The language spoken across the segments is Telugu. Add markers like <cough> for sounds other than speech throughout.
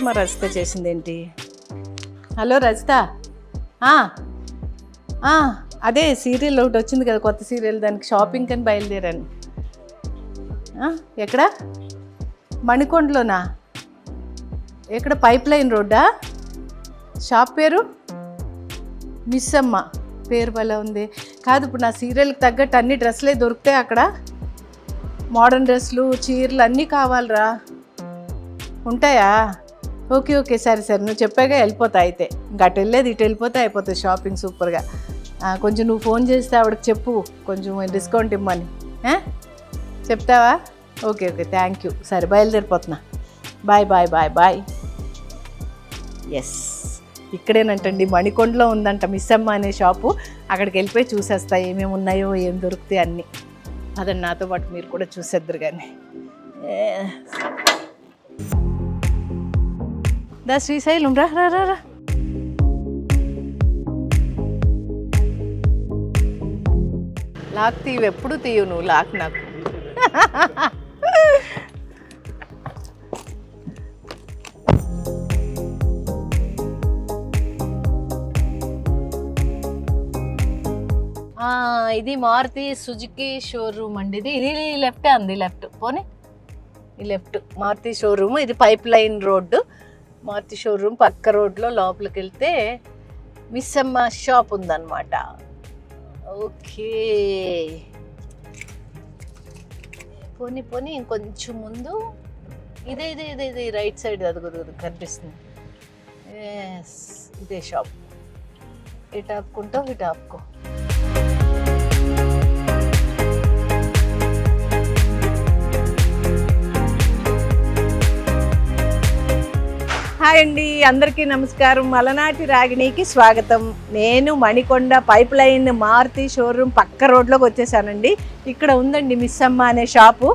ఇప్పుడు మా రజిత చేసింది ఏంటి హలో రజిత. అదే సీరియల్ ఒకటి వచ్చింది కదా కొత్త సీరియల్ దానికి షాపింగ్ అని బయలుదేరాను. ఎక్కడ? మణికొండలోనా? ఎక్కడ? పైప్ లైన్ రోడ్డా? షాప్ పేరు? మిస్ అమ్మ పేరు భలే ఉంది. కాదు ఇప్పుడు నా సీరియల్కి తగ్గట్టు అన్ని డ్రెస్సులే దొరుకుతాయి అక్కడ. మోడర్న్ డ్రెస్సులు చీరలు అన్నీ కావాలరా. ఉంటాయా? ఓకే ఓకే సరే సరే. నువ్వు చెప్పాక వెళ్ళిపోతా అయితే. ఇంకా అటు వెళ్ళేది ఇటు వెళ్ళిపోతే అయిపోతుంది షాపింగ్ సూపర్గా కొంచెం నువ్వు ఫోన్ చేస్తే ఆవిడకి చెప్పు. కొంచెం డిస్కౌంట్ ఇమ్మని. చెప్తావా? ఓకే ఓకే థ్యాంక్ యూ సరే బయలుదేరిపోతున్నా. Bye bye bye bye yes ఇక్కడేనంటండి మణికొండలో ఉందంట మిస్ అమ్మ అనే షాపు అక్కడికి వెళ్ళిపోయి చూసేస్తా ఏమేమి ఉన్నాయో ఏం దొరుకుతాయి అన్నీ. అదండి నాతో పాటు మీరు కూడా చూసేద్దరు కానీ దా శ్రీశైలం రా రా రా లాక్ తీయవు ఎప్పుడు తీయవు నువ్వు? లాక్ నాకు. ఇది మారుతి సుజుకి షోరూమ్ అండి. ఇది ఇది లెఫ్టే అంది లెఫ్ట్ పోనీ. ఈ లెఫ్ట్ మారుతి షోరూమ్ ఇది pipe line road. Maruti showroom పక్క రోడ్లో లోపలికి వెళ్తే మిస్ అమ్మ షాప్ ఉందన్నమాట. ఓకే. పోనీ పోనీ ఇంకొంచెం ముందు ఇదే ఇదే ఇదే ఇదే రైట్ సైడ్ అది కూడా కనిపిస్తుంది. ఇదే షాప్. ఇటు ఆపుకుంటావు ఇటు ఆపుకో. హాయ్ అండి అందరికీ నమస్కారం. మలనాటి రాగిణికి స్వాగతం. నేను Manikonda pipe line Maruti showroom పక్క రోడ్లోకి వచ్చేసానండి. ఇక్కడ ఉందండి మిస్ అమ్మ అనే షాపు.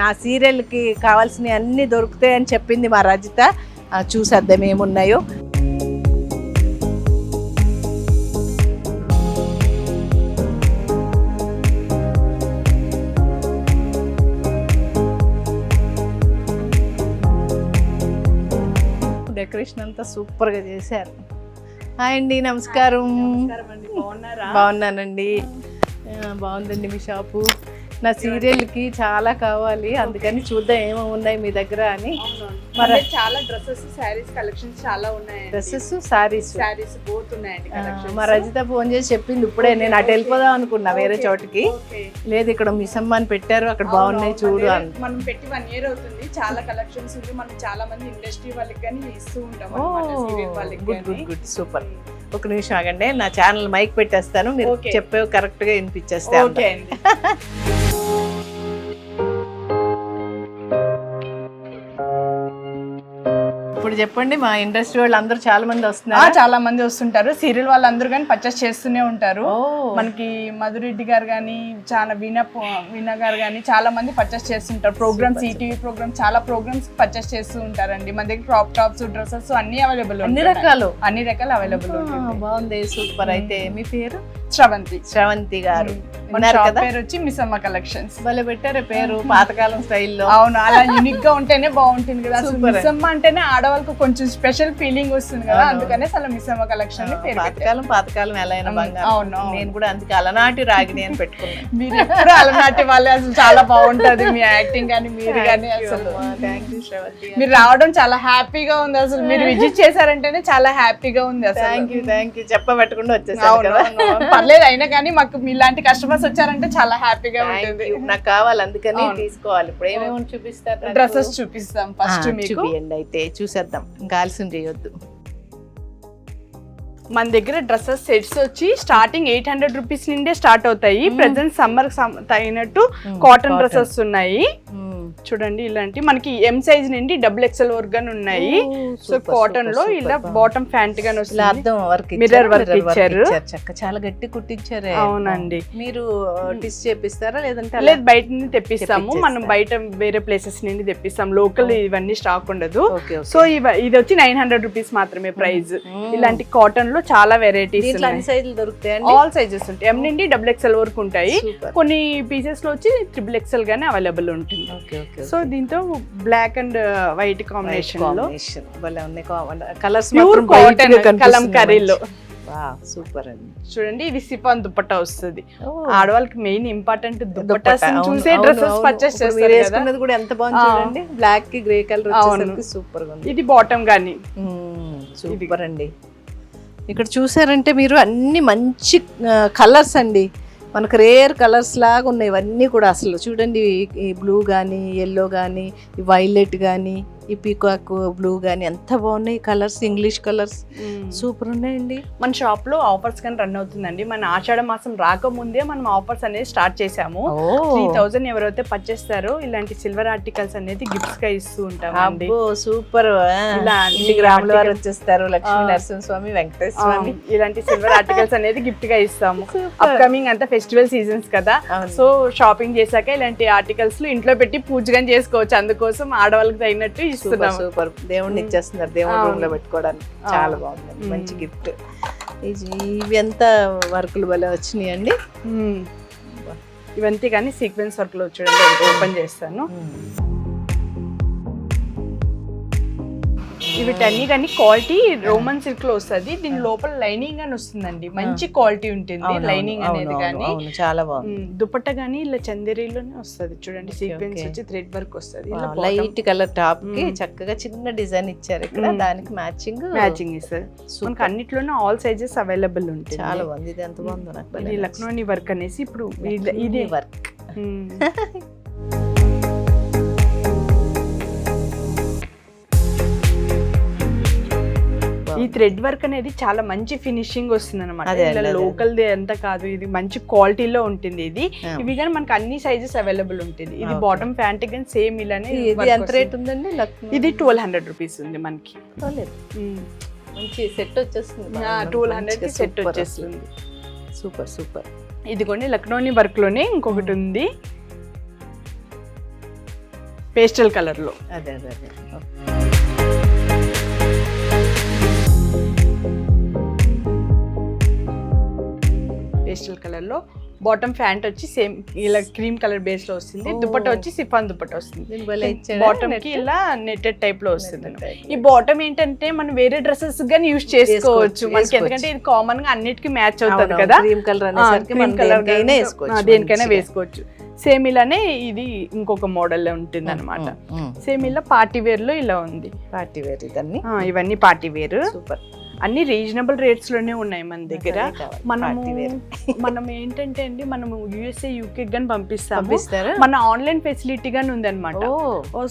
నా సీరియల్కి కావాల్సినవి అన్నీ దొరుకుతాయని చెప్పింది మా రజిత. చూసేద్దాం ఏమున్నాయో. డెకరేషన్ అంతా సూపర్గా చేశారు. హాయ్ అండి నమస్కారం. బాగున్నానండి. ఆ, బాగుందండి మీ షాపు. నా సీరియల్కి చాలా కావాలి. అందుకని చూద్దాం ఏమేమి ఉన్నాయి మీ దగ్గర అని. మరి చాలా డ్రెస్సెస్ శారీస్ కలెక్షన్స్ చాలా ఉన్నాయండి. డ్రెస్సెస్ సారీస్ శారీస్ బోత్ ఉన్నాయండి మా రజిత ఫోన్ చేసి చెప్పింది ఇప్పుడే. నేను అటు వెళ్ళిపోదాం అనుకున్నా వేరే చోటికి. లేదు ఇక్కడ మిస్ అని పెట్టారు. అక్కడ బాగున్నాయి చూడు అని. మనం పెట్టి వన్ ఇయర్ అవుతుంది. చాలా కలెక్షన్స్ ఉంది మనం చాలా మంది ఇండస్ట్రీ వాళ్ళకి కానీ ఇస్తూ ఉంటాం గుడ్ గుడ్ గుడ్ సూపర్ ఒక నిమిషం ఆగండి. నా ఛానల్ మైక్ పెట్టేస్తాను. మీరు Okay. చెప్పేవి కరెక్ట్గా వినిపించేస్తే ఓకే అండి. <laughs> ఇప్పుడు చెప్పండి మా ఇండస్ట్రీ వాళ్ళు అందరూ చాలా మంది వస్తున్నారు. చాలా మంది వస్తుంటారు. సీరియల్ వాళ్ళందరూ కానీ పర్చేస్ చేస్తూనే ఉంటారు. మనకి మధురెడ్డి గారు కానీ చాలా వీణ వీణ గారు కానీ చాలా మంది పర్చేస్ చేస్తుంటారు ప్రోగ్రామ్స్ ఈటీవీ ప్రోగ్రామ్స్ చాలా ప్రోగ్రామ్స్ పర్చేస్ చేస్తూ ఉంటారండి. మన దగ్గర క్రాప్ టాప్స్ డ్రెస్సెస్ అన్ని అవైలబుల్ అన్ని రకాలు. అన్ని రకాలు అవైలబుల్ బాగుంది సూపర్ అయితే మీ పేరు? శ్రవంతి. శ్రవంతి గారు. మన ఉన్నారు కదా? పేరు వచ్చి మిస్సమ్మ కలెక్షన్స్. భలే పెట్టారు పేరు పాతకాలం స్టైల్లో. అవును అలా యూనిక్గా ఉంటేనే బాగుంటుంది కదా. అసలు Super. మిస్సమ్మ అంటేనే ఆడవాళ్ళకి కొంచెం స్పెషల్ ఫీలింగ్ వస్తుంది కదా. అందుకనే అసలు మిస్సమ్మ కలెక్షన్ అని పేరు పెట్టారు. పాతకాలం పాతకాలం ఎలా అయినా బంగారం. అవును. నేను కూడా అందుకే అలనాటి రాగిని అని పెట్టుకున్నాను. <laughs> మీరు ఎప్పుడు అలనాటి వాళ్ళే. అసలు చాలా బాగుంటది మీ యాక్టింగ్ కానీ మీరు కానీ అసలు. మీరు రావడం చాలా హ్యాపీగా ఉంది అసలు. మీరు <laughs> విజిట్ చేశారంటేనే చాలా హ్యాపీగా ఉంది అసలు. థ్యాంక్ యూ థ్యాంక్ యూ చెప్పబెట్టకుండా వచ్చేసాను పర్లేదు అయినా కానీ మాకు మీలాంటి కస్టమర్స్ వచ్చారంటే చాలా హ్యాపీగా ఉంటుంది. నాకు కావాలి అందుకని. తీసుకోవాలి. ఇప్పుడు ఏమేమి చూపిస్తారు? డ్రెస్సెస్ చూపిస్తాం ఫస్ట్ మీకు. చూపియండి అయితే చూసేద్దాం. ఇంకా ఆలస్యం చేయొద్దు. మన దగ్గర డ్రెస్సెస్ సెట్స్ వచ్చి స్టార్టింగ్ ఎయిట్ హండ్రెడ్ రూపీస్ నుండే స్టార్ట్ అవుతాయి. ప్రెసెంట్ సమ్మర్ తగినట్టు కాటన్. డ్రెస్సెస్ ఉన్నాయి. చూడండి ఇలాంటి మనకి ఎం సైజ్ నుండి డబుల్ ఎక్స్ఎల్ వర్క్ గాని ఉన్నాయి. సో కాటన్లో ఇలా బాటమ్ ఫ్యాంట్ గాని ఇలా వస్తుంది. అర్థం వర్క్ Mirror work ఇచ్చారు. చక్క చాలా గట్టి కుట్టించారే. అవునండి. మీరు టిస్ చేపిస్తారా లేదంటే? లేదు బయట నుండి తెప్పిస్తాము. మనం. బయట వేరే ప్లేసెస్ నుండి తెప్పిస్తాం. లోకల్ ఇవన్నీ స్టాక్ ఉండదు. సో ఇవ- ఇది వచ్చి నైన్ హండ్రెడ్ రూపీస్ మాత్రమే ప్రైస్. ఇలాంటి కాటన్లో చాలా వెరైటీస్ ఆల్ సైజెస్ ఉంటాయి. ఎం నుండి డబుల్ ఎక్స్ఎల్ వరకు ఉంటాయి. కొన్ని పీసెస్లో వచ్చి ట్రిపుల్ ఎక్స్ఎల్ గానే అవైలబుల్ ఉంటుంది. సో దీంతో బ్లాక్ అండ్ వైట్ కాంబినేషన్లో కాంబినేషన్ భలే ఉన్నాయి. కలర్స్ ప్యూర్ కాటన్ కలంకరీలో సూపర్ అండి. చూడండి ఇది సిఫాన్ దుపట్టా వస్తుంది. ఆడవాళ్ళకి మెయిన్ ఇంపార్టెంట్ అవును, చూసే డ్రెస్సెస్. పర్చేస్ చేస్తారు వేసుకున్నది కూడా ఎంత బాగుంది. చూడండి. బ్లాక్కి గ్రే కలర్. వచ్చేసరికి సూపర్గా ఉంది. ఇది బాటమ్ గానీ. సూపర్ అండి. ఇక్కడ చూసారంటే మీరు అన్ని మంచి కలర్స్ అండి. మనకు రేర్ కలర్స్ లాగా ఉన్నాయి. ఇవన్నీ కూడా అసలు చూడండి ఈ- బ్లూ కానీ ఎల్లో కానీ వైలెట్ కానీ ఈ పీకాక్ బ్లూ కానీ ఎంత బాగున్నాయి కలర్స్ ఇంగ్లీష్ కలర్స్. సూపర్ ఉన్నాయండి. మన షాప్లో ఆఫర్స్ కానీ రన్ అవుతుందండి. మన ఆషాఢ మాసం రాకముందే మనం ఆఫర్స్ అనేది స్టార్ట్ చేసాము త్రీ థౌసండ్ ఎవరైతే పర్చేస్తారో ఇలాంటి సిల్వర్ ఆర్టికల్స్ అనేది గిఫ్ట్స్గా ఇస్తూ అబ్బో సూపర్. రాముల వారు వచ్చేస్తారు లక్ష్మీ ఆ. నరసింహస్వామి వెంకటేశ్వర స్వామి. ఇలాంటి సిల్వర్ ఆర్టికల్స్ అనేది గిఫ్ట్గా ఇస్తాము. అప్కమింగ్ అంతా ఫెస్టివల్ సీజన్స్ కదా. సో షాపింగ్ చేశాక ఇలాంటి ఆర్టికల్స్ ఇంట్లో పెట్టి పూజగా చేసుకోవచ్చు. అందుకోసం ఆడవాళ్ళకి తగినట్టు సూపర్ ఇస్తున్నాము సూపర్ దేవుడిని. ఇచ్చేస్తున్నారు. దేవుడి. రూమ్లో పెట్టుకోవడానికి. చాలా బాగుంది. మంచి. గిఫ్ట్. ఇవి ఎంత వర్కులు భలే వచ్చినాయి అండి మ్మ్. ఇవంతే కానీ సీక్వెన్స్ వర్క్లో చూడండి ఓపెన్ చేస్తాను. వీటన్ని కానీ క్వాలిటీ రోమన్ సిల్క్లో వస్తుంది. దీని లోపల లైనింగ్ అని వస్తుందండి. మంచి క్వాలిటీ ఉంటుంది లైనింగ్ అనేది కానీ. చాలా బాగుంది. దుపట్ట కానీ ఇలా చందేరీలోనే వస్తుంది. చూడండి సీక్వెన్స్. వచ్చి థ్రెడ్ వర్క్ వస్తుంది. లైట్ కలర్ టాప్కి. చక్కగా చిన్న డిజైన్ ఇచ్చారు ఇక్కడ. దానికి మ్యాచింగ్ మ్యాచింగ్ ఇస్తుంది మనకి అన్నిట్లోనే ఆల్ సైజెస్ అవైలబుల్ ఉంటుంది. చాలా బాగుంది. ఇది ఎంత బాగుందో నాకు లక్నోని వర్క్ అనేసి ఇప్పుడు ఇది- ఇది వర్క్ <laughs> ఈ థ్రెడ్ వర్క్ అనేది చాలా మంచి ఫినిషింగ్ వస్తుంది అనమాట. లోకల్ ది అంతా కాదు ఇది మంచి క్వాలిటీలో ఉంటుంది ఇది. ఇవి కానీ మనకి అన్ని సైజెస్ అవైలబుల్ ఉంటుంది. ఇది. బాటమ్ ప్యాంట్ కానీ సేమ్ ఇలానే ఇది ఎంత. రేట్ ఉందండి? ఇది ట్వెల్వ్ హండ్రెడ్ రూపీస్ ఉంది మనకి. మంచి సెట్ వచ్చేస్తుంది ట్వెల్వ్ హండ్రెడ్ సెట్ వచ్చేస్తుంది. Super super. ఇదిగోండి లక్నోని వర్క్లోనే ఇంకొకటి ఉంది. పేస్టల్ కలర్లో. అదే అదే అదే. పేస్టల్ కలర్లో బాటమ్ ప్యాంట్ వచ్చి సేమ్ ఇలా క్రీమ్ కలర్ బేస్లో వస్తుంది. దుపట్టా వచ్చి సిఫాన్ దుపట్టా వస్తుంది? బాటమ్కి ఇలా నెట్టెడ్ టైప్లో వస్తుంది. ఈ బాటమ్ ఏంటంటే మనం వేరే డ్రెస్సెస్ గానీ యూజ్ చేసుకోవచ్చు మనకి. ఎందుకంటే ఇది కామన్గా అన్నిటికీ మ్యాచ్ అవుతుంది కదా. క్రీమ్ కలర్ దేనికైనా వేసుకోవచ్చు సేమ్ ఇలానే ఇది ఇంకొక మోడల్లో ఉంటుంది అనమాట. సేమ్ ఇలా పార్టీ వేర్లో ఇలా ఉంది. పార్టీ వేర్ ఇదన్నీ. ఆ, ఇవన్నీ పార్టీ వేర్ సూపర్. అన్ని రీజనబుల్ రేట్స్లోనే ఉన్నాయి మన దగ్గర. మనము. మనం ఏంటంటే అండి మనము యుఎస్ఏ యూకే గాని పంపిస్తాము. పంపిస్తారా? మన ఆన్లైన్ ఫెసిలిటీ గాని ఉందన్నమాట.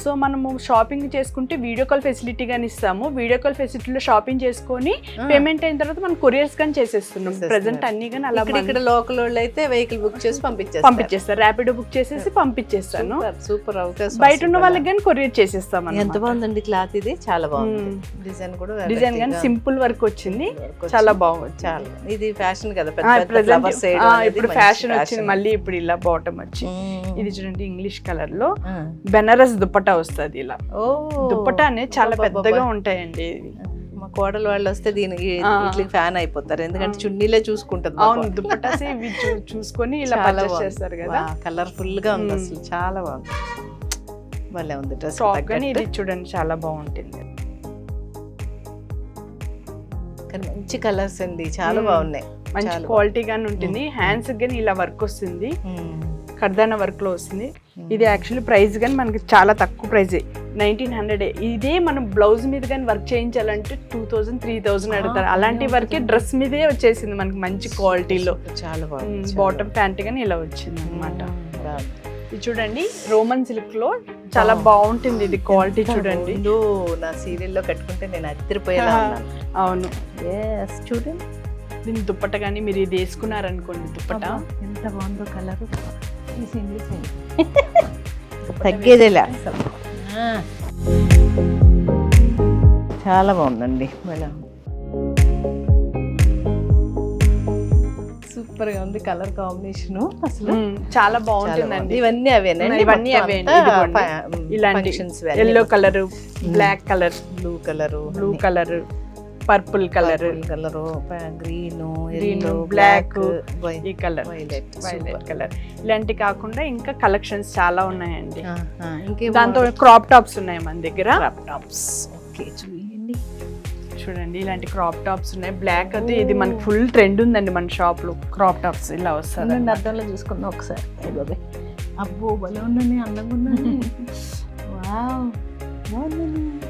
సో మనము షాపింగ్ చేసుకుంటే వీడియో కాల్ ఫెసిలిటీ గాని ఇస్తాము. వీడియో కాల్ ఫెసిలిటీలో షాపింగ్ చేసుకొని. పేమెంట్ అయిన తర్వాత మనం కొరియర్స్ గాని చేసేస్తున్నాం. ప్రెసెంట్ అన్ని గాని అలా ఇక్కడ లోకల్ వాళ్ళు అయితే వెహికల్ బుక్ చేసి పంపించేస్తారు. పంపించేస్తారు. ర్యాపిడో బుక్ చేసేసి పంపించేస్తాను. సూపర్, అవకాశం బయట ఉన్న వాళ్ళకి కానీ కొరియర్ చేసేస్తాం ఎంత. బాగుందండి క్లాత్ ఇది? చాలా బాగుంది. డిజైన్ కూడా డిజైన్ కానీ సింపుల్ వర్క్ వచ్చింది work వచ్చింది. చాలా బాగుంది చాలా ఇది ఫ్యాషన్ కదా ఇప్పుడు ఫ్యాషన్ వచ్చింది. మళ్ళీ ఇప్పుడు ఇలా బాటమ్ వచ్చి. ఇది చూడండి ఇంగ్లీష్ కలర్లో. బెనారస్ దుపట్టా వస్తుంది ఇలా ఓ దుపట్టా అనేది చాలా. పెద్దగా ఉంటాయండి ఇవి. మా కోడలు వాళ్ళు వస్తే దీనికి ఫ్యాన్ అయిపోతారు ఎందుకంటే. చున్నీలే చూసుకుంటుంది మా అవును చూసుకొని ఇలా పర్చేస్ బాగుంది. చేస్తారు కదా కలర్ఫుల్గా ఉంది. అసలు చాలా బాగుంది భలే ఉంది డ్రెస్ ఇది చూడండి చాలా బాగుంటుంది కానీ మంచి కలర్స్ అండి చాలా. బాగున్నాయి. మంచి క్వాలిటీ గానీ ఉంటుంది. హ్యాండ్స్ కానీ ఇలా వర్క్ వస్తుంది. కర్దాన వర్క్లో వస్తుంది. ఇది యాక్చువల్లీ ప్రైస్ కానీ మనకి చాలా తక్కువ ప్రైస్ నైన్టీన్ హండ్రెడ్ ఇదే మనం బ్లౌజ్ మీద కానీ వర్క్ చేయించాలంటే టూ థౌసండ్ త్రీ థౌసండ్ అడుగుతారు. అలాంటి వర్కే డ్రెస్ మీదే వచ్చేసింది మనకి మంచి క్వాలిటీలో చాలా బాగుంది బాటమ్ ప్యాంట్ కానీ ఇలా వచ్చింది అనమాట. ఇది చూడండి రోమన్ సిల్క్లో చాలా. బాగుంటుంది ఇది క్వాలిటీ చూడండి. నా సీరియల్లో కట్టుకుంటే నేను అద్దరిపోయేలా అవును. Yes, చూడండి దీని దుప్పట కానీ మీరు ఇది వేసుకున్నారనుకోండి దుప్పట. ఎంత బాగుందో కలర్. తగ్గేదేలే. చాలా బాగుందండి. మేడం సూపర్గా ఉంది కలర్ కాంబినేషన్. అసలు చాలా బాగుంటుందండి. ఇవన్నీ అవేనండి ఇవన్నీ. ఫ- ఇలాంటి yellow colour black colour blue colour blue colour purple colour colour green black, black ఈ కలర్ వైలెట్ వైలెట్ కలర్ ఇలాంటి కాకుండా ఇంకా కలెక్షన్స్ చాలా ఉన్నాయండి. దాంతో క్రాప్ టాప్స్ ఉన్నాయి మన దగ్గర. టాప్స్ ఓకే చూడండి ఇలాంటి క్రాప్ టాప్స్ ఉన్నాయి. బ్లాక్ అయితే ఇది మనకి ఫుల్ ట్రెండ్ ఉందండి మన షాప్లో. క్రాప్ టాప్స్ ఇలా వస్తుంది ఉండండి అద్దంలో చూసుకుందాం ఒకసారి. అబ్బో భలే ఉండండి అందంగా ఉందండి. <laughs> Wow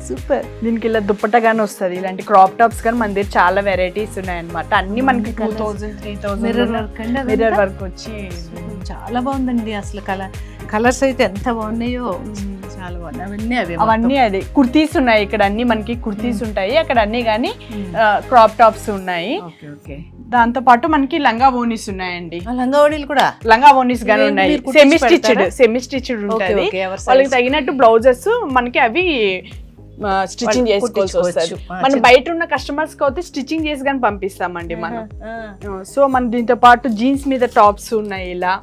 super. దీనికి ఇలా దుప్పట గానీ వస్తుంది. ఇలాంటి క్రాప్ టాప్స్ కానీ మన దగ్గర చాలా వెరైటీస్ ఉన్నాయి అనమాట అన్ని మనకి two thousand three mirror thousand work అండి? మిర్రర్ వర్క్ వచ్చి చాలా బాగుందండి అసలు కలర్ కలర్స్ అయితే ఎంత బాగున్నాయో. చాలా బాగున్నాయి. అవన్నీ అవే అవన్నీ అదే. కుర్తీస్ ఉన్నాయి ఇక్కడ అన్ని మనకి కుర్తీస్ ఉంటాయి. అక్కడ అన్ని కానీ క్రాప్ టాప్స్ ఉన్నాయి. Okay okay. దాంతో పాటు మనకి లంగా ఓనీస్ ఉన్నాయండి. లంగావడీలు కూడా? లంగా ఓనీస్ గానీ ఉన్నాయి. Semi stitched? సెమీ స్టిచ్డ్ ఉంటుంది. వాళ్ళకి? తగినట్టు బ్లౌజెస్ మనకి అవి స్టిచ్చింగ్ చేసుకోవాల్సి. వస్తుంది. మనం బయట ఉన్న కస్టమర్స్కి అయితే స్టిచ్చింగ్ చేసి కానీ పంపిస్తామండి మనం. సో మన దీంతో పాటు జీన్స్ మీద టాప్స్ ఉన్నాయి ఇలా.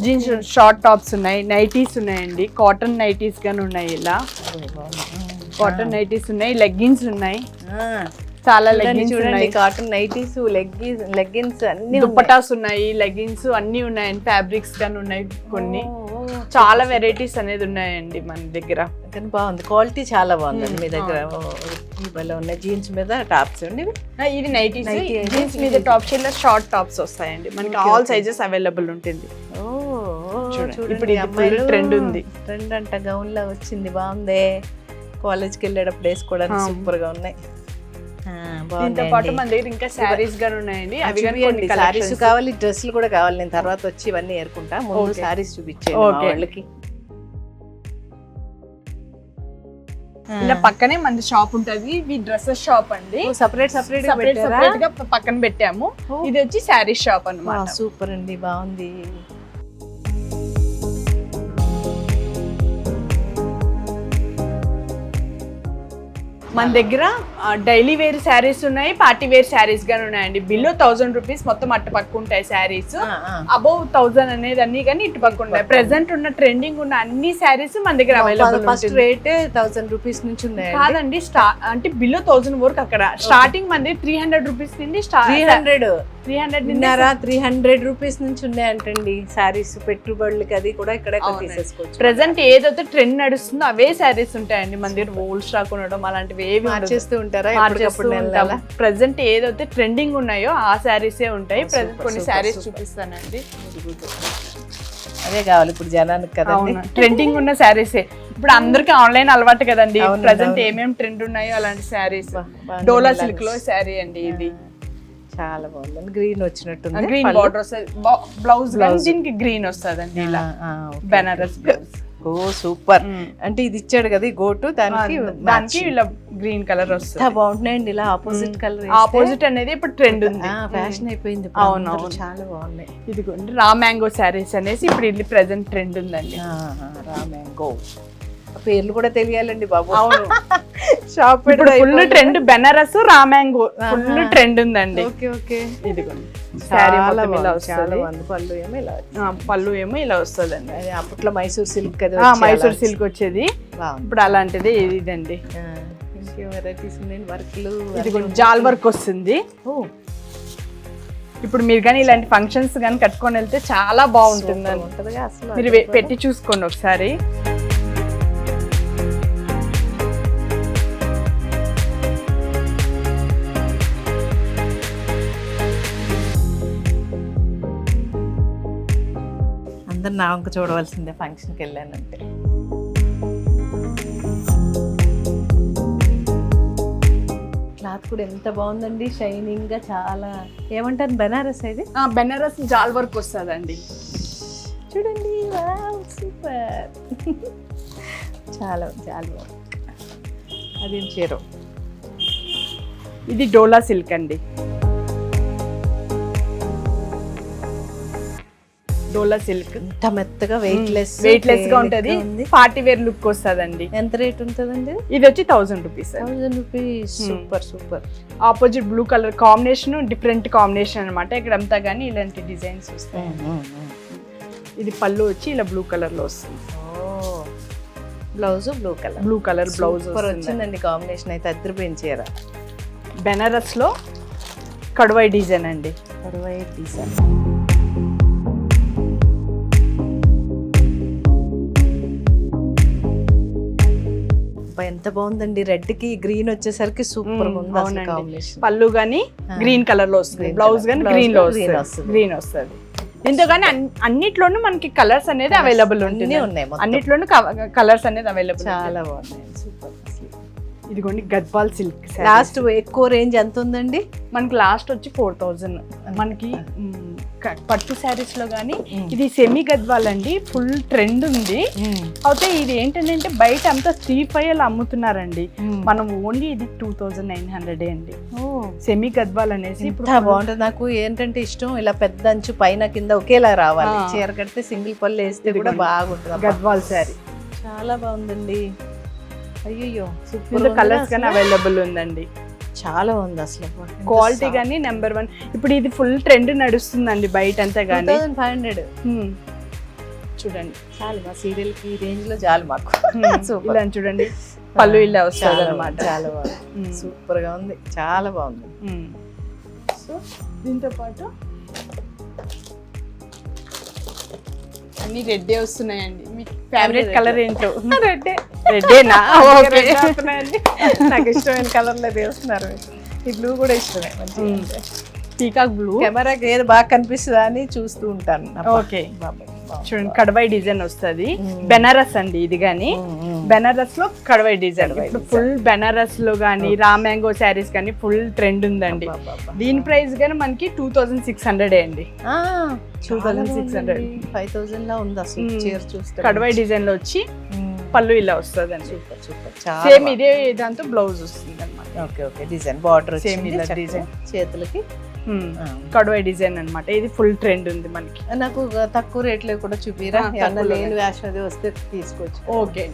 జీన్స్ షార్ట్ టాప్స్ ఉన్నాయి నైటీస్ ఉన్నాయండి. కాటన్ నైటీస్ గానీ ఉన్నాయి ఇలా. కాటన్ నైటీస్ ఉన్నాయి లెగ్గిన్స్ ఉన్నాయి. చాలా చూడండి లెగ్గిన్స్ చూడండి. ఉన్నాయి. కాటన్ నైటీస్ లెగ్గిన్స్ లెగ్గిన్స్ అన్ని దుప్పటాస్ ఉన్నాయి లెగ్గిన్స్ అన్ని ఉన్నాయండి ఫ్యాబ్రిక్స్ గానీ ఉన్నాయి కొన్ని. చాలా వెరైటీస్ అనేది ఉన్నాయండి మన దగ్గర. కానీ బాగుంది. క్వాలిటీ చాలా బాగుంది మీ దగ్గర. భలే ఉన్నాయి. జీన్స్ మీద టాప్స్ అండి ఇది నైటీస్ జీన్స్ మీద టాప్స్ ఇలా షార్ట్ టాప్స్ వస్తాయండి. మనకి ఆల్. సైజెస్ అవైలబుల్ ఉంటుంది. ఇప్పుడు అమ్మాయిలు trend ఉంది. ట్రెండ్ అంట. గౌన్ లా వచ్చింది. బాగుంది. కాలేజ్కి వెళ్ళేటప్పుడు వేసుకోవడానికి ఆ. సూపర్గా ఉన్నాయి. దీంతో పాటు. మన దగ్గర ఇంకా శారీస్ గానీ ఉన్నాయండి. అవి చూపియండి. collections. కావాలి డ్రెస్సులు కూడా కావాలి. నేను తర్వాత వచ్చి ఇవన్నీ ఏరుకుంటా. ముందు మా Okay. వాళ్ళకి. ఇలా పక్కనే మన షాప్ ఉంటది. ఇది డ్రెస్సెస్ షాప్ అండి. సపరేట్ సపరేట్ సపరేట్ సపరేట్గా పక్కన పెట్టాము. ఇది వచ్చి శారీ షాప్ అన్నమాట. సూపర్ అండి. బాగుంది. మన దగ్గర డైలీ వేర్ శారీస్ ఉన్నాయి పార్టీ వేర్ శారీస్ గానీ ఉన్నాయండి. బిలో థౌసండ్ రూపీస్ మొత్తం అట్టు పక్క ఉంటాయి శారీస్. అబౌవ్ థౌసండ్ అనేది అన్ని కానీ ఇటు పక్క ఉంటాయి ప్రెసెంట్ ఉన్న ట్రెండింగ్ ఉన్న అన్ని శారీస్ మన దగ్గర available first rate thousand rupees నుంచి ఉన్నాయి కాదండి అంటే బిలో థౌసండ్ వరకు అక్కడ. స్టార్టింగ్ మంది త్రీ హండ్రెడ్ రూపీస్ నుండి త్రీ హండ్రెడ్ త్రీ హండ్రెడ్ విన్నారా త్రీ హండ్రెడ్ రూపీస్ నుంచి ఉన్నాయంటండి. సారీస్ పెట్టుబడులకి అది కూడా ఇక్కడ. తీసేసుకోవచ్చు ప్రెసెంట్ ఏదైతే ట్రెండ్ నడుస్తుందో అవే శారీస్ ఉంటాయండి. మన దగ్గర ఓల్డ్ స్టాక్ ఉండడం అలాంటివి ఏవి మార్చేస్తూ ఉంటారా? ప్రెసెంట్ ఏదైతే ట్రెండింగ్ ఉన్నాయో ఆ శారీసే ఉంటాయి. కొన్ని శారీస్. చూపిస్తానండి. అదే కావాలి ఇప్పుడు జనానికి అవును. ట్రెండింగ్ ఉన్న శారీసే ఇప్పుడు అందరికి ఆన్లైన్ అలవాటు కదండి. అవును. ఏమేమి ట్రెండ్ ఉన్నాయో అలాంటి శారీస్ డోలా ఇలా సిల్క్లో శారీ అండి ఇది. చాలా బాగుంది గ్రీన్ వచ్చినట్టుంది. గ్రీన్. బార్డర్ వస్తుంది. బ్లౌజ్. దీనికి గ్రీన్ వస్తుందండి ఇలా. ఆ, ఆ, okay, బెనారస్. బ్లౌజ్ ఓ సూపర్. అంటే ఇది ఇచ్చాడు కదా గోటు దానికి దానికి ఇలా గ్రీన్ కలర్ వస్తుంది. బాగుంటున్నాయండి ఇలా ఆపోజిట్ కలర్ ఆపోజిట్ అనేది ఇప్పుడు ట్రెండ్ ఉంది. ఫ్యాషన్ అయిపోయింది అవును. చాలా బాగున్నాయి. ఇదిగోండి రా మ్యాంగో శారీస్ అనేసి ఇప్పుడు ఇది ప్రెసెంట్ ట్రెండ్ ఉందండి. రా మ్యాంగో పేర్లు కూడా తెలియాలండి బాబు. అవును. షాప్ ఫుల్ ట్రెండ్ బెనారస్ రా మ్యాంగో ఫుల్ ట్రెండ్ ఉందండి. Okay okay. ఇదిగోండి. శారీ మొత్తం ఇలా వస్తుంది. పళ్ళు ఏమో ఇలా పళ్ళు ఏమో ఇలా వస్తుందండి. అది అప్పట్లో మైసూర్ సిల్క్ వచ్చి మైసూర్ సిల్క్ వచ్చేది. ఇప్పుడు అలాంటిది ఇదండి. వెరైటీస్ ఉన్నాయి వర్క్లు జాల్ వర్క్ వస్తుంది. ఇప్పుడు మీరు కానీ ఇలాంటి ఫంక్షన్స్ కానీ కట్టుకొని వెళ్తే చాలా అసలు. మీరు పెట్టి చూసుకోండి ఒకసారి. నా వంక చూడవలసిందే ఫంక్షన్కి వెళ్ళానంటే. క్లాత్ కూడా ఎంత బాగుందండి షైనింగ్గా చాలా. ఏమంటారు బెనారస్ ఇది? ఆ, బెనారస్ జాల్ వర్క్ వస్తుందండి. చూడండి సూపర్. చాలా చాలా బాగుంది అదేం చీర ఇది డోలా సిల్క్ అండి. డోలా సిల్క్. ఎంత మెత్తగా వెయిట్లెస్ వెయిట్ లెస్గా ఉంటది. పార్టీ వేర్ లుక్ వస్తుందండి. ఎంత రేట్ ఉంటుందండి? ఇది వచ్చి thousand rupees thousand rupees. Super super. Opposite blue colour combination different combination అన్నమాట. ఇక్కడ అంతా కానీ ఇలాంటి డిజైన్స్ వస్తాయి. ఇది పళ్ళు వచ్చి ఇలా బ్లూ కలర్లో వస్తుంది. Blouse blue colour blue colour blouse వచ్చిందండి కాంబినేషన్ అయితే అద్దరిపోయిన చీర. బెనారస్లో కడువై డిజైన్ అండి. అరవై డిజైన్ ఎంత బాగుందండి. రెడ్కి గ్రీన్ వచ్చేసరికి సూపర్ ఉంది పళ్ళు కానీ గ్రీన్ కలర్లో వస్తుంది. బ్లౌజ్ Blouse గ్రీన్లో వస్తుంది. గ్రీన్ వస్తుంది. దీంతో కానీ అన్- అన్నిట్లోనూ మనకి కలర్స్ అనేది అవైలబుల్ ఉంటుంది. అన్నిట్లోనూ కలర్స్ అనేది అవైలబుల్ చాలా బాగున్నాయి. సూపర్ ఇదిగోండి గద్వాల్ సిల్క్ లాస్ట్ ఎక్కువ రేంజ్ ఎంత ఉందండి? మనకి లాస్ట్ వచ్చి ఫోర్ థౌజండ్ మనకి పట్టు శారీస్లో కానీ ఇది సెమీ గద్వాల్ అండి ఫుల్ ట్రెండ్ ఉంది అయితే ఇది ఏంటంటే బయట అంతా త్రీ ఫైవ్ అలా అమ్ముతున్నారండి మనం ఓన్లీ ఇది టూ థౌజండ్ నైన్ హండ్రెడ్ అండి. సెమీ గద్వాల్ అనేసి ఇప్పుడు బాగుంటుంది నాకు ఏంటంటే ఇష్టం ఇలా పెద్ద అంచు పైన కింద ఒకేలా రావాలి. చీర కడితే సింగిల్ పళ్ళు వేస్తే కూడా. బాగుంటుంది. గద్వాల్ శారీ. చాలా బాగుందండి. అయ్యో సూపర్ కలర్స్ కానీ అవైలబుల్ ఉందండి. చాలా ఉంది అసలు క్వాలిటీ కానీ నెంబర్ వన్ ఇప్పుడు ఇది ఫుల్ ట్రెండ్ నడుస్తుందండి బయట అంతా కానీ ఫైవ్ హండ్రెడ్ చూడండి. చాలు మా సీరియల్కి రేంజ్లో చాలు మాకు. <laughs> ఇలా చూడండి. పళ్ళు ఇలా వస్తుంది చాలా అనమాట బాగుంది, చాలా బాగుంది. సూపర్గా ఉంది చాలా బాగుంది. సో దీంతో పాటు అన్ని రెడ్డే వస్తున్నాయండి. మీ ఫేవరెట్. కలర్ ఏంటో? <laughs> రెడ్డే. <laughs> రెడ్డేనా <laughs> ఓకే. <laughs> నాకు ఇష్టమైన కలర్లో వేస్తున్నారు ఈ బ్లూ కూడా ఇష్టమే మంచిగా పీకాక్ బ్లూ కెమెరాకి ఏది బాగా కనిపిస్తుందా అని చూస్తూ ఉంటాను. ఓకే. చూడండి కడవై డిజైన్ వస్తుంది. బెనారస్ అండి ఇది కానీ. బెనారస్లో కడవై డిజైన్. ఇప్పుడు ఫుల్ బెనారస్లో కానీ రామ్యాంగో శారీస్ కానీ ఫుల్ ట్రెండ్ ఉందండి. దీని ప్రైస్ కానీ మనకి టూ థౌజండ్ సిక్స్ హండ్రెడ్ అండి. ఆ, 2600. ఫైవ్ థౌసండ్ లా ఉంది అసలు. చీర చూస్తే. కడవై డిజైన్లో వచ్చి పళ్ళు ఇలా వస్తుంది అండి సూపర్. సేమ్ ఇదే దాంతో బ్లౌజ్ వస్తుంది అనమాట okay okay. Design border Same ఇలా design. చేతులకి. కడవై డిజైన్ అన్నమాట. ఇది ఫుల్ ట్రెండ్ ఉంది మనకి. నాకు తక్కువ రేట్లో కూడా చూపిరా. లేని వేషం అది వస్తే తీసుకోవచ్చు. ఓకే.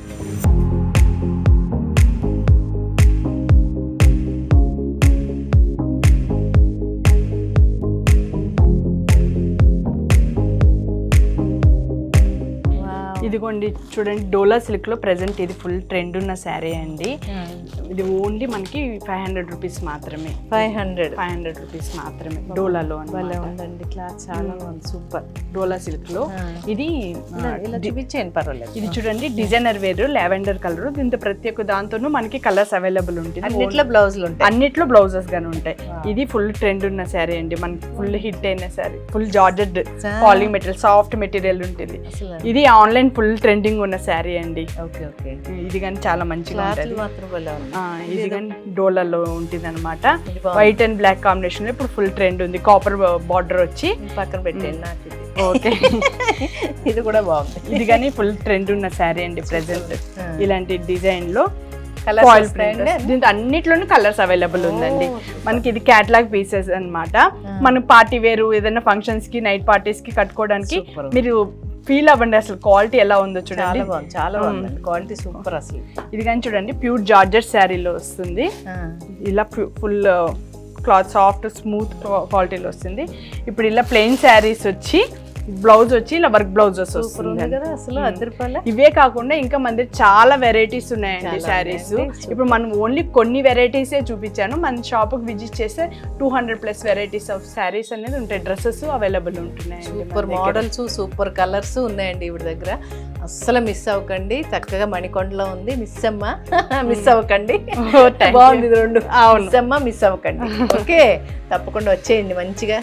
ఇదిగోండి చూడండి డోలా సిల్క్లో ప్రెసెంట్ ఇది ఫుల్ ట్రెండ్ ఉన్న శారీ అండి. ఇది ఓన్లీ మనకి ఫైవ్ హండ్రెడ్ రూపీస్ మాత్రమే. Five hundred five hundred rupees మాత్రమే డోలాలో భలే. ఉందండి క్లాత్ చాలా బాగుంది సూపర్. డోలా సిల్క్లో ఇది ఇలా డి- చూపించేయండి పర్వాలేదు. ఇది చూడండి డిజైనర్ వేరు లావెండర్ కలర్ దీంతో ప్రతి ఒక్క దాంతోనూ మనకి కలర్స్ అవైలబుల్ ఉంటుంది. అన్నిట్లో బ్లౌజులు ఉంటాయి. అన్నిట్లో బ్లౌజెస్ గానీ ఉంటాయి. ఇది ఫుల్ ట్రెండ్ ఉన్న శారీ అండి మనకి ఫుల్ హిట్ అయిన sari full georgette polling material soft material ఉంటుంది. ఇది ఆన్లైన్ ఫుల్ ట్రెండింగ్ ఉన్న శారీ అండి. Okay okay. ఇది కానీ చాలా మంచిగా ఉంటుంది. ఇది కానీ డోలాలో ఉంటుంది అనమాట. వైట్ అండ్ బ్లాక్ కాంబినేషన్లో ఇప్పుడు ఫుల్ ట్రెండ్ ఉంది. కాపర్ బార్డర్ వచ్చి. పక్కన పెట్టండి ఓకే. <laughs> ఇది కూడా బాగుంది. ఇది కానీ ఫుల్ ట్రెండ్ ఉన్న శారీ అండి ప్రెసెంట్. ఇలాంటి డిజైన్లో? ప్రింట్ దీంట్లో అన్నిట్లోనూ కలర్స్ అవైలబుల్ ఉందండి. మనకి ఇది క్యాటలాగ్ పీసెస్ అన్నమాట. మనం పార్టీ వేర్ ఏదైనా ఫంక్షన్స్కి నైట్ పార్టీస్కి కట్టుకోవడానికి. మీరు ఫీల్ అవ్వండి అసలు క్వాలిటీ ఎలా ఉందో చూడండి. చాలా బాగుంది చాలా బాగుంది క్వాలిటీ సూపర్ అసలు. ఇది కానీ చూడండి ప్యూర్ జార్జెట్ శారీలో వస్తుంది. ఇలా ఫుల్ క్లాత్ సాఫ్ట్ స్మూత్ క్వాలిటీలో వస్తుంది. ఇప్పుడు ఇలా ప్లెయిన్ శారీస్ వచ్చి బ్లౌజ్ వచ్చి ఇలా వర్క్ బ్లౌజెస్ వస్తుంది ఇవే కాకుండా ఇంకా మన దగ్గర చాలా వెరైటీస్ ఉన్నాయండి శారీస్. ఇప్పుడు మనం ఓన్లీ కొన్ని వెరైటీసే చూపించాను. మన షాప్కి విజిట్ చేస్తే two hundred plus varieties of saris అనేది ఉంటాయి. డ్రెస్సెస్ అవైలబుల్ ఉంటున్నాయి సూపర్ మోడల్స్ సూపర్ కలర్స్ ఉన్నాయండి ఇవిడ దగ్గర. అస్సలు మిస్ అవ్వకండి. చక్కగా మణికొండలో ఉంది. మిస్ అమ్మ <laughs> మిస్ అవ్వకండి. <laughs> Oh. బాగుంది రెండు. మిస్ అమ్మ మిస్ అవ్వకండి. <laughs> ఓకే తప్పకుండా వచ్చేయండి మంచిగా.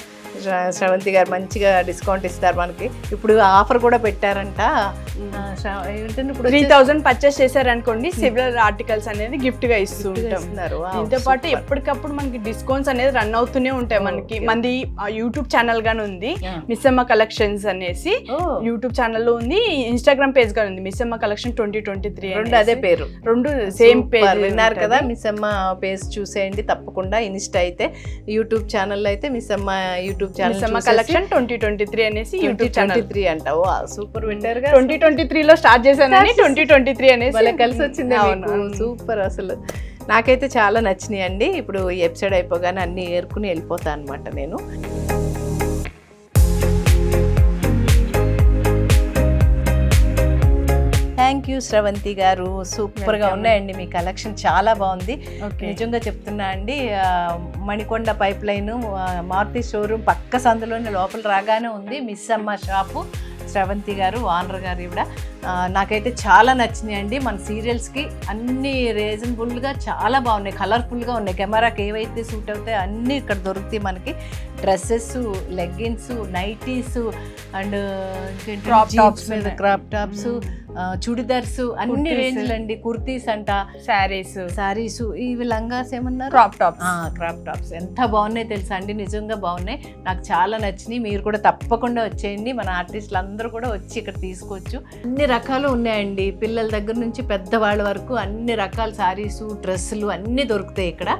శ్రవంతి గారు మంచిగా డిస్కౌంట్ ఇస్తారు మనకి. ఇప్పుడు ఆఫర్ కూడా పెట్టారంట. ఏంటంటే ఇప్పుడు త్రీ థౌసండ్ పర్చేస్ చేశారనుకోండి సివిల్ ఆర్టికల్స్ అనేది గిఫ్ట్గా ఇస్తూ ఉంటాం. ఇస్తున్నారు. Wow, దీంతో పాటు. ఎప్పటికప్పుడు మనకి డిస్కౌంట్స్ అనేది రన్ అవుతూనే ఉంటాయి మనకి. మంది యూట్యూబ్ ఛానల్ గానే ఉంది. మిస్సమ్మ కలెక్షన్స్ అనేసి. యూట్యూబ్ ఛానల్లో ఉంది ఇన్స్టాగ్రామ్ పేజ్గా ఉంది Missamma collection twenty twenty three రెండు అదే పేరు. రెండు సేమ్. పేజ్ విన్నారు కదా మిస్ అమ్మ పేజ్ చూసేయండి తప్పకుండా ఇన్స్టా అయితే. యూట్యూబ్ ఛానల్ అయితే Missamma YouTube channel collection twenty twenty three అనేసి యూట్యూబ్ ఛానల్ త్రీ అంట ఓ సూపర్ వింటారుగా ట్వంటీ ట్వంటీ త్రీ లో స్టార్ట్ చేశానని ట్వంటీ ట్వంటీ త్రీ అనేసి కలిసి వచ్చింది. సూపర్ అసలు. నాకైతే చాలా నచ్చినాయి అండి. ఇప్పుడు ఈ ఎపిసోడ్ అయిపోగానే అన్ని ఏరుకుని వెళ్ళిపోతా అనమాట నేను. థ్యాంక్ యూ శ్రవంతి గారు. సూపర్గా. ఉన్నాయండి మీ కలెక్షన్. చాలా బాగుంది. నిజంగా చెప్తున్నా అండి Manikonda pipe line Maruti showroom పక్క సందులోనే లోపల రాగానే ఉంది. మిస్ అమ్మ షాపు. శ్రవంతి గారు వానర్ గారు ఇవిడ. నాకైతే చాలా నచ్చినాయి అండి. మన సీరియల్స్కి అన్ని రీజనబుల్గా చాలా బాగున్నాయి. కలర్ఫుల్గా ఉన్నాయి. కెమెరాకి ఏవైతే సూట్ అవుతాయో అన్నీ ఇక్కడ దొరుకుతాయి మనకి. డ్రెస్సెస్ లెగ్గిన్స్ నైటీస్ అండ్ మీద ఉన్నాయి. క్రాప్ టాప్స్ చుడిదార్స్ అన్ని. రేంజ్లు అండి కుర్తీస్ అంట. శారీస్. సారీస్ ఇవి లంగాస్ ఏమన్నారు? Crop tops. Crop tops. ఎంత బాగున్నాయి తెలుసా అండి? నిజంగా బాగున్నాయి. నాకు చాలా నచ్చినాయి. మీరు కూడా తప్పకుండా వచ్చేయండి. మన ఆర్టిస్టులు అందరూ కూడా వచ్చి ఇక్కడ తీసుకోవచ్చు. అన్ని రకాలు ఉన్నాయండి. పిల్లల దగ్గర నుంచి పెద్దవాళ్ళ వరకు అన్ని రకాల సారీస్ డ్రెస్సులు అన్నీ దొరుకుతాయి ఇక్కడ.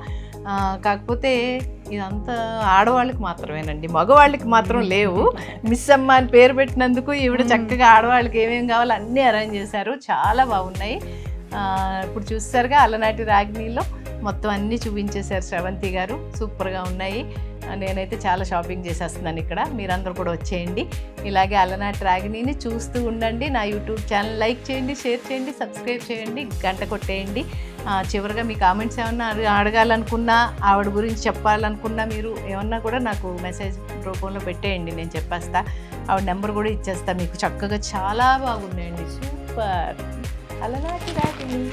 కాకపోతే ఇదంతా ఆడవాళ్ళకి మాత్రమేనండి మగవాళ్ళకి మాత్రం లేవు. మిస్ అమ్మ అని పేరు పెట్టినందుకు ఈవిడ చక్కగా ఆడవాళ్ళకి ఏమేమి కావాలో అన్నీ అరేంజ్ చేశారు. చాలా బాగున్నాయి. ఇప్పుడు చూస్తారుగా అలనాటి రాగిణిలో మొత్తం అన్నీ చూపించేశారు శ్రవంతి గారు. సూపర్గా ఉన్నాయి. నేనైతే చాలా షాపింగ్ చేసేస్తున్నాను ఇక్కడ. మీరందరూ కూడా వచ్చేయండి. ఇలాగే అలనా రాగిణిని చూస్తూ ఉండండి. నా యూట్యూబ్ ఛానల్ లైక్ చేయండి షేర్ చేయండి సబ్స్క్రైబ్ చేయండి గంట కొట్టేయండి. చివరిగా మీ కామెంట్స్ ఏమన్నా అడగాలనుకున్నా ఆవిడ గురించి చెప్పాలనుకున్నా మీరు ఏమన్నా కూడా నాకు మెసేజ్ రూపంలో పెట్టేయండి. నేను చెప్పేస్తా. ఆవిడ నెంబర్ కూడా ఇచ్చేస్తా. మీకు చక్కగా చాలా బాగున్నాయండి. సూపర్. అలనాటి రాగిణి